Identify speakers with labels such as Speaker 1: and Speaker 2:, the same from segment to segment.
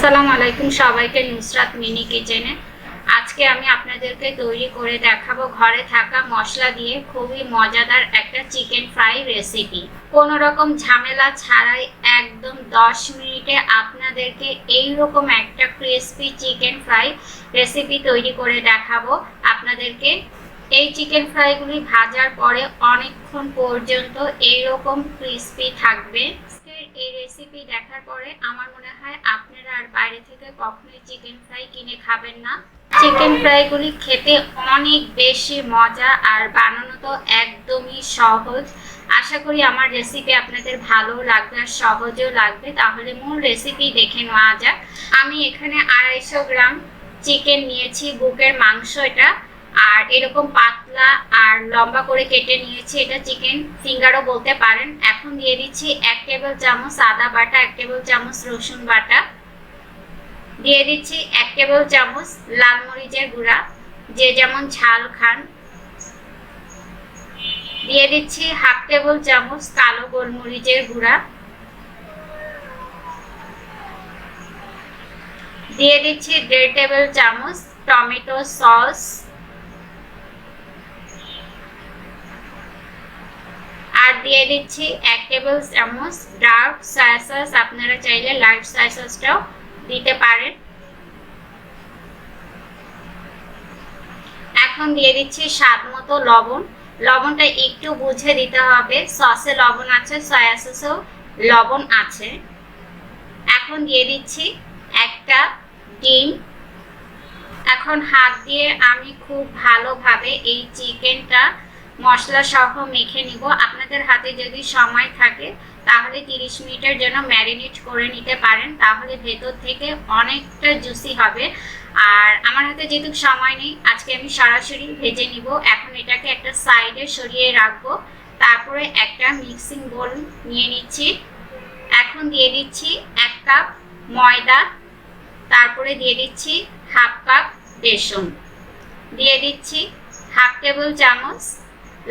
Speaker 1: আসসালামু আলাইকুম সবাইকে, নুসরাত মিনি কিচেনে আজকে আমি আপনাদেরকে তৈরি করে দেখাবো ঘরে থাকা মশলা দিয়ে খুবই মজাদার একটা চিকেন ফ্রাই রেসিপি। কোনো রকম ঝামেলা ছাড়াই একদম 10 মিনিটে আপনাদেরকে এই রকম একটা ক্রিসপি চিকেন ফ্রাই রেসিপি তৈরি করে দেখাবো আপনাদেরকে। এই চিকেন ফ্রাইগুলি ভাজার পরে অনেকক্ষণ পর্যন্ত এইরকম ক্রিসপি থাকবে। এই রেসিপি দেখার পরে আমার মনে হয় আপনারা আর বাইরে থেকে কখনোই চিকেন ফ্রাই কিনে খাবেন না। চিকেন ফ্রাইগুলি খেতে অনেক বেশি মজা আর বানানো তো একদমই সহজ। আশা করি আমার রেসিপি আপনাদের ভালো লাগবে আর সহজও লাগবে। তাহলে মূল রেসিপি দেখে নেওয়া যাক। আমি এখানে আড়াইশো গ্রাম চিকেন নিয়েছি, বুকের মাংস এটা। আর এরকম পাতলা আর লম্বা করে কেটে নিয়েছি এটা চিকেন ফিঙ্গারও বলতে পারেন। এখন দিয়ে দিচ্ছি এক টেবিল চামচ আদা বাটা, এক টেবিল চামচ রসুন বাটা। দিয়ে দিচ্ছি এক টেবিল চামচ লাল মরিচের গুঁড়া, যে যেমন ঝাল খান। দিয়ে দিচ্ছি হাফ টেবিল চামচ কালো গোলমরিচের গুঁড়া। দিয়ে দিচ্ছি দেড় টেবিল চামচ টমেটো সস। আর দিয়ে দিচ্ছি, এক টেবিল চামচ ডার্ক সয়া সস আপনারা চাইলে লাইট সয়া সসটাও দিতে পারেন। এখন দিয়ে দিচ্ছি স্বাদ মতো লবণ। লবণটা একটু বুঝে দিতে হবে, সসে লবণ আছে সয়া সসেও লবণ আছে। এখন দিয়ে দিচ্ছি একটা ডিম। এখন হাত দিয়ে আমি খুব ভালোভাবে এই চিকেনটা মশলা সহ মেখে নিব। আপনাদের হাতে যদি সময় থাকে, তাহলে 30 মিনিটের জন্য ম্যারিনেট করে নিতে পারেন। তাহলে ভেতর থেকে অনেকটা জুসি হবে। আর আমার হাতে যেহেতু সময় নেই, আজকে আমি সরাসরি ভেজে নিব। এখন এটাকে একটা সাইডে সরিয়ে রাখব। তারপরে একটা মিক্সিং বোল নিয়ে নিচ্ছি। এখন দিয়ে দিচ্ছি এক কাপ ময়দা। তারপরে দিয়ে দিচ্ছি হাফ কাপ বেসন। দিয়ে দিচ্ছি হাফ টেবিল চামচ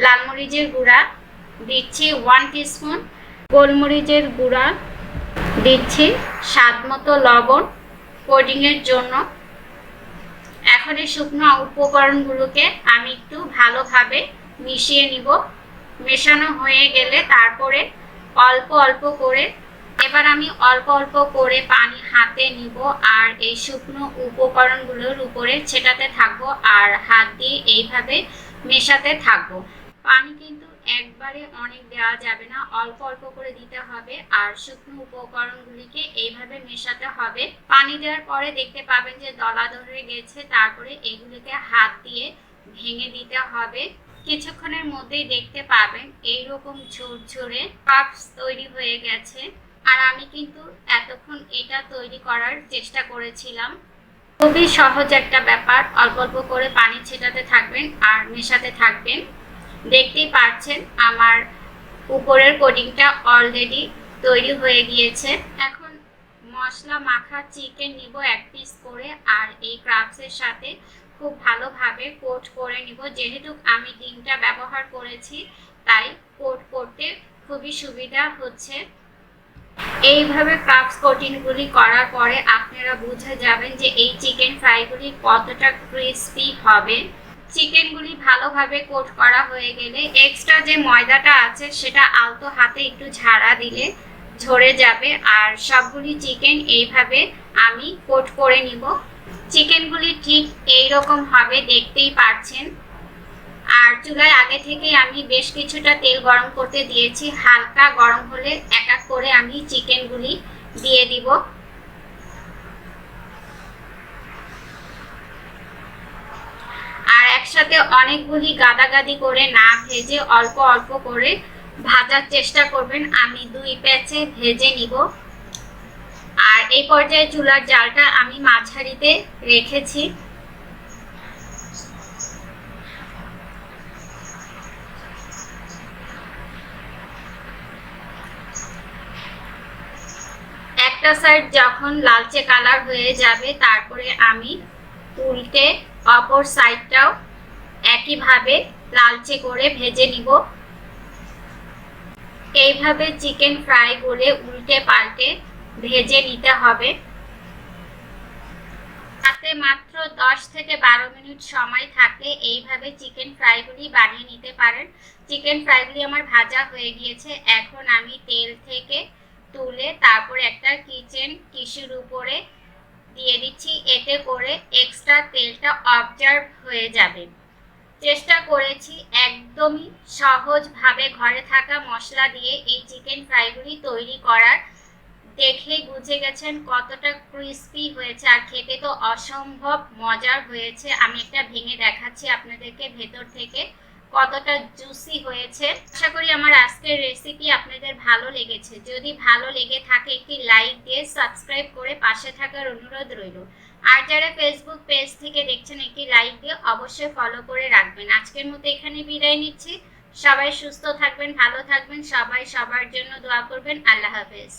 Speaker 1: লাল মরিচের গুঁড়া দিচ্ছি ওয়ান টিস্পুন গোলমরিচের গুঁড়া দিচ্ছি স্বাদ মতো লবণ কোডিংয়ের জন্য। এখন এই শুকনো উপকরণগুলোকে আমি একটু ভালোভাবে মিশিয়ে নিব। মেশানো হয়ে গেলে তারপরে অল্প অল্প করে, এবার আমি অল্প অল্প করে পানি হাতে নিব আর এই শুকনো উপকরণগুলোর উপরে ছেটাতে থাকব আর হাত দিয়ে এইভাবে মেশাতে থাকব। পানি কিন্তু একবারে অনেক দেওয়া যাবে না, অল্প অল্প করে দিতে হবে। আর শুকনো উপকরণগুলিকে এইভাবে মেশাতে হবে। পানি দেওয়ার পরে দেখতে পাবেন যে দলা ধরে গেছে, তারপরে এগুলিকে হাত দিয়ে ভেঙে দিতে হবে। কিছুক্ষণের মধ্যেই দেখতে পাবেন এইরকম ঝুরঝুরে পাপস তৈরি হয়ে গেছে। আর আমি কিন্তু এতক্ষণ এটা তৈরি করার চেষ্টা করেছিলাম। খুবই সহজ একটা ব্যাপার, অল্প অল্প করে পানি ছেটাতে থাকবেন আর মেশাতে থাকবেন। দেখতেই পাচ্ছেন, আমার উপরের কোডিংটা অলরেডি তৈরি হয়ে গিয়েছে। এখন মশলা মাখা চিকেন নিব এক পিস করে, আর এই ক্রাবসের সাথে খুব ভালোভাবে কোট করে নিব। যেহেতু আমি ডিমটা ব্যবহার করেছি, তাই কোট করতে খুবই সুবিধা হচ্ছে। এইভাবে ক্রাবস কোটিংগুলি করার পরে আপনারা বুঝে যাবেন যে এই চিকেন ফ্রাইগুলি কতটা ক্রিস্পি হবে। চিকেনগুলি ভালোভাবে কোট করা হয়ে গেলে এক্সট্রা যে ময়দাটা আছে সেটা আলতো হাতে একটু ঝাড়া দিলে ঝরে যাবে। আর সবগুলি চিকেন এইভাবে আমি কোট করে নিব। চিকেনগুলি ঠিক এই রকম হবে, দেখতেই পাচ্ছেন। আর চুলায় আগে থেকে আমি বেশ কিছুটা তেল গরম করতে দিয়েছি। হালকা গরম হলে এক এক করে আমি চিকেনগুলি দিয়ে দিব আর একসাথে অনেকগুলি গাদাগাদি করে না ভেজে অল্প অল্প করে ভাজার চেষ্টা করবেন। আমি দুই প্যাচে ভেজে নিব। আর এই পর্যায়ে চুলার জালটা আমি মাঝারিতে রেখেছি। একটা সাইড যখন লালচে কালার হয়ে যাবে, তারপরে আমি উল্টে অপর সাইডটাও একইভাবে লালচে করে ভেজে নিব। এইভাবে চিকেন ফ্রাই করে উল্টে পাল্টে ভেজে নিতে হবে। তাতে মাত্র দশ থেকে বারো মিনিট সময় থাকলে এইভাবে চিকেন ফ্রাইগুলি বানিয়ে নিতে পারেন। চিকেন ফ্রাইগুলি আমার ভাজা হয়ে গিয়েছে। এখন আমি তেল থেকে তুলে তারপর একটা কিচেন টিস্যুর উপরে দিয়ে দিচ্ছি। এতে করে এক্সট্রা তেলটা অবজার্ভ হয়ে যাবে। চেষ্টা করেছি একদমই সহজভাবে ঘরে থাকা মশলা দিয়ে এই চিকেন ফ্রাইগুলি তৈরি করার। দেখে বুঝে গেছেন কতটা ক্রিস্পি হয়েছে আর খেতে তো অসম্ভব মজার হয়েছে। আমি একটা ভেঙে দেখাচ্ছি আপনাদেরকে ভেতর থেকে কতটা জুসি হয়েছে। আশা করি আমার আজকের রেসিপি আপনাদের ভালো লেগেছে। যদি ভালো লেগে থাকে একটি লাইক দিয়ে সাবস্ক্রাইব করে পাশে থাকার অনুরোধ রইল। আর যারা ফেসবুক পেজ থেকে দেখছেন একটি লাইক দিয়ে অবশ্যই ফলো করে রাখবেন। আজকের মতো এখানে বিদায় নিচ্ছি। সবাই সুস্থ থাকবেন, ভালো থাকবেন। সবাই সবার জন্য দোয়া করবেন। আল্লাহ হাফেজ।